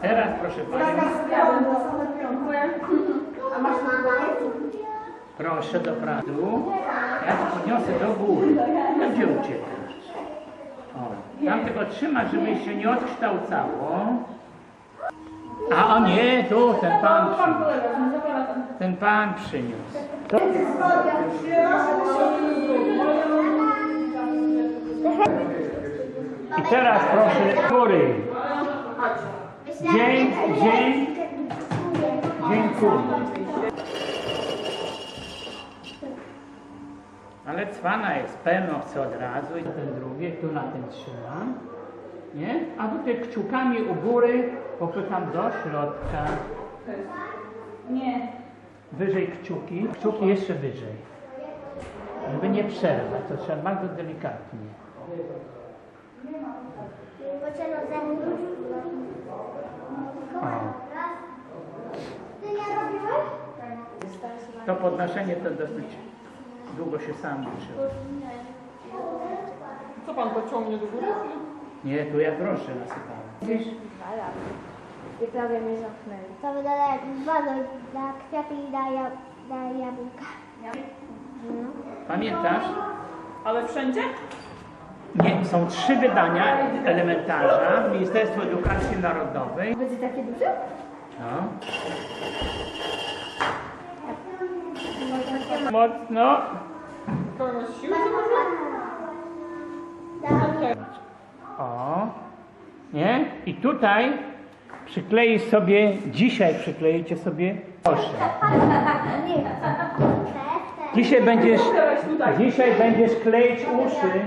Teraz proszę Pani, A masz proszę do przodu. Ja to podniosę do góry. No gdzie uciekasz? O, tam tego trzymać, żeby się nie odkształcało. A o nie, tu ten pan przyniósł. Ten pan przyniósł. To... I teraz proszę góry. Dzień, dzień, dziękuję. Ale cwana jest, pełno chce od razu i ten drugi, tu na ten trzymam. Nie? A tutaj kciukami u góry popycham do środka. Nie. Wyżej kciuki, kciuki jeszcze wyżej. Żeby nie przerwać, to trzeba bardzo delikatnie. O. Ty nie robiłeś? To podnoszenie to dosyć długo się sam uczył. Co pan pociągnie do góry? Nie, tu ja grosze nasypałem. Widzisz? I prawie mnie zamknęli. To wygląda jak wodą dla kwiaty i dla, ja, dla jabłka. Pamiętasz? Ale wszędzie? Nie, są trzy wydania elementarza Ministerstwo Edukacji Narodowej. Będzie takie duże? No. Mocno. O. Nie? I tutaj przykleisz sobie, dzisiaj przykleicie sobie proszę. Dzisiaj będziesz, dzisiaj będziesz kleić uszy.